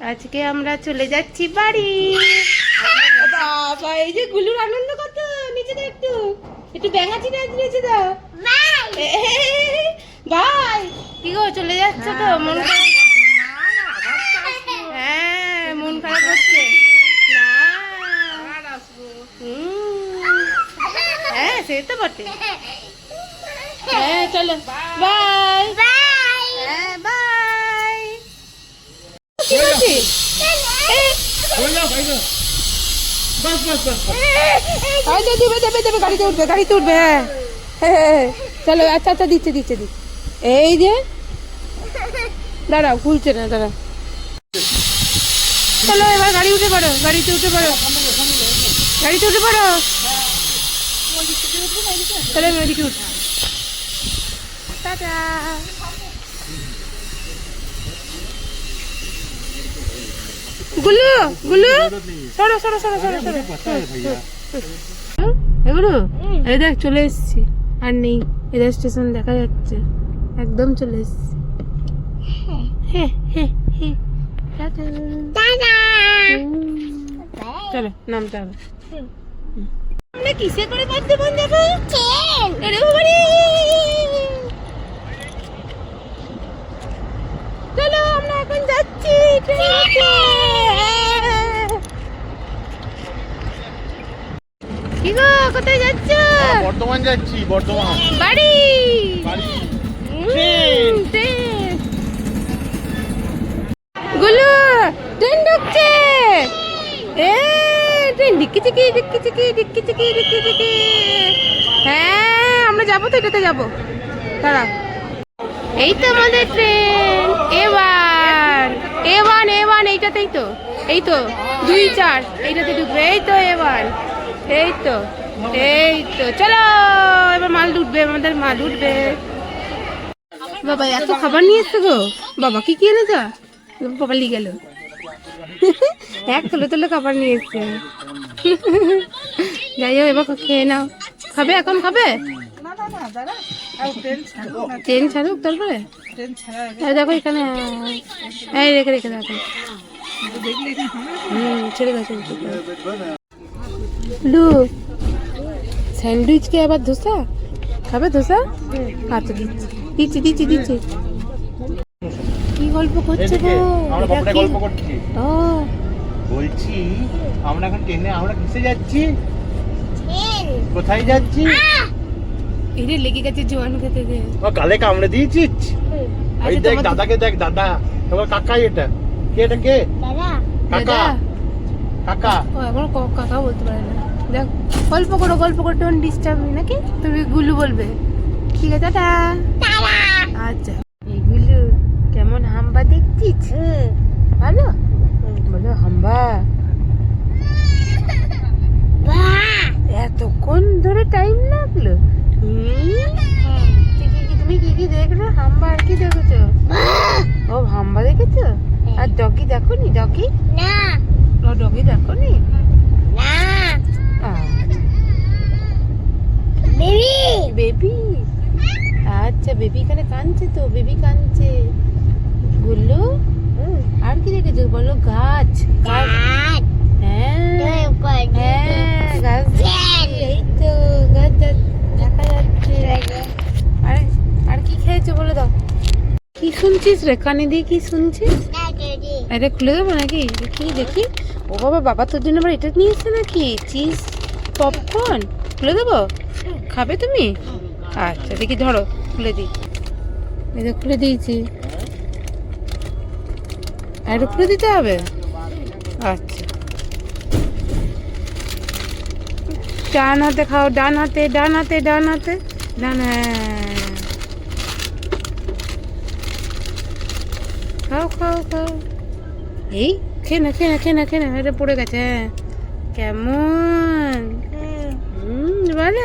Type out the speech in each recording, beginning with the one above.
আজকে আমরা চলে যাচ্ছি বাড়ি বাবা এই যে গুলুর আনন্দ কত নিচে দাও একটু একটু ব্যাঙাচি না নিচে দাও বাই কি গো চলে যাচ্ছ তো মন খারাপ হ্যাঁ মন খারাপ হচ্ছে হ্যাঁ সে তো বটে হ্যাঁ চলো বাই আছে আচ্ছা দেবে দেবে দেবে গাড়িতে উঠবে গাড়িতে উঠবে হ্যাঁ। হ্যাঁ, হ্যাঁ, হ্যাঁ। চলো আচ্ছা আচ্ছা দিচ্ছে দিচ্ছে দিচ্ছে। এই যে। দাঁড়াও খুলছে না দাঁড়াও। চলো এবার গাড়ি উঠে পড়ো গাড়িতে উঠে পড়ো। গাড়িতে উঠে পড়ো। চলো ওইদিকে টাটা। গুলু গুলু। সরো সরো সরো সরো সরো। এগুলো এই দেখ চলে এসেছি। আর নেই। এদের স্টেশন দেখা যাচ্ছে। একদম চলে এসেছি। হ্যাঁ হ্যাঁ হ্যাঁ চলো নামতে হবে। আমরা কিসে করে বর্ধমান যাব আরে বাবারে চলো আমরা এখন যাচ্ছি ট্রেনেতে। কি গো কোথায় যাচ্ছ? বর্ধমান যাচ্ছি বর্ধমান। বাড়ি। বাড়ি। গুলু ট্রেন ঢুকছে। এ ট্রেন ডিক্কি চিকি ডিক্কি চিকি ডিক্কি চিকি ডিক্কি চিকি হ্যাঁ আমরা যাব তো এটাতে যাব। দাঁড়া। এই তো আমাদের ট্রেন। এবার এ ওয়ান এ ওয়ান এইটাতেই তো। এই তো দুই চার এইটাতে ঢুকবে। এই তো এবার এই তো এই তো। চলো এবার মাল উঠবে আমাদের মাল উঠবে বাবা এত খাবার নিয়ে এসছো গো। বাবা কি কি এনেছো? বাবা লি গেল। এক তোলে তোলে খাবার নিয়ে এসছে। যাই হোক এবার খেয়ে নাও। খাবে এখন খাবে? ট্রেন ছাড়ুক তারপরে? দেখো এখানে। এই রেখে রেখে দেখো হুম ছেড়ে দাও। লু স্যান্ডউইচ কি আবার ধোসা? খাবে ধোসা? আচ্ছা দিচ্ছি। দিচ্ছি দিচ্ছি দিচ্ছি। কি গল্প করছে গো? আমরা বাপরে গল্প করছি। ও। বলছি আমরা এখন ট্রেনে আমরা কিসে যাচ্ছি? কোথায় যাচ্ছি? এরে লেগে গেছে জোয়ান খেতে গিয়ে। ও গালে কামড়ে দিয়েছিস? ওই আচ্ছা, দেখ দাদাকে দেখ দাদা। তোমার কাকাই এটা। কে এটা কে? কাকা। দাদা। কাকা। ও এখন ক- কাকা বলতে পারে না। দেখ গল্প করো গল্প করো ডোন্ট ডিস্টার্ব নাকি? তুমি গুলু বলবে। ঠিক আছে টাটা। আচ্ছা। এই গুলু কেমন হাম্বা দেখছিস? ভালো? বলো হাম্বা। এতক্ষণ ধরে টাইম লাগল। তুমি কি কি দেখলে? হাম্বা আর কি দেখেছ? ও হাম্বা দেখেছ? আর ডগি দেখো নি। ডগি ও ডগি দেখো নি বেবি আচ্ছা বেবি এখানে কাঁদছে তো বেবি কাঁদছে গুল্লু আর কি দেখেছ? বলো গাছ। গাছ? হ্যাঁ। হ্যাঁ গাছ। এই তো গাছ দেখা যাচ্ছে। আর আর কি খেয়েছো বলে দাও। কি শুনছিস রে? কানে দিয়ে কি শুনছিস? এটা খুলে দেবো নাকি? দেখি দেখি। ও বাবা বাবা তোর জন্য আবার এটা নিয়ে এসছে নাকি? Cheese popcorn? খুলে দেবো? খাবে তুমি? আচ্ছা দেখি ধরো। খুলে দিই। এই যে খুলে দিয়েছি। আর খুলে দিতে হবে? আচ্ছা। ডান হাতে খাও ডান হাতে ডান হাতে ডান হাতে ডান হ্যাঁ। খাও খাও খাও। এই খেয়ে না খেয়ে না খেয়ে না খেয়ে না এটা পড়ে গেছে হ্যাঁ। কেমন? ভালো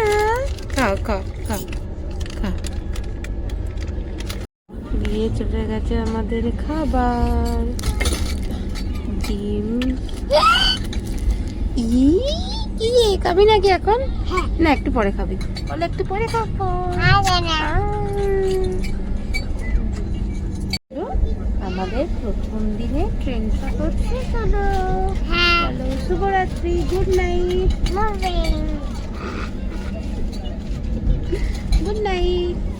খাও খাও খাও। দিয়ে চলে গেছে আমাদের খাবার। ডিম। ই কি খাবি নাকি এখন? হ্যাঁ। না একটু পরে খাবি। বলে একটু পরে খাব। আমাদের প্রথম দিনে ট্রেন সফর শেষ হলো হ্যালো শুভরাত্রি গুড নাইট গুড নাইট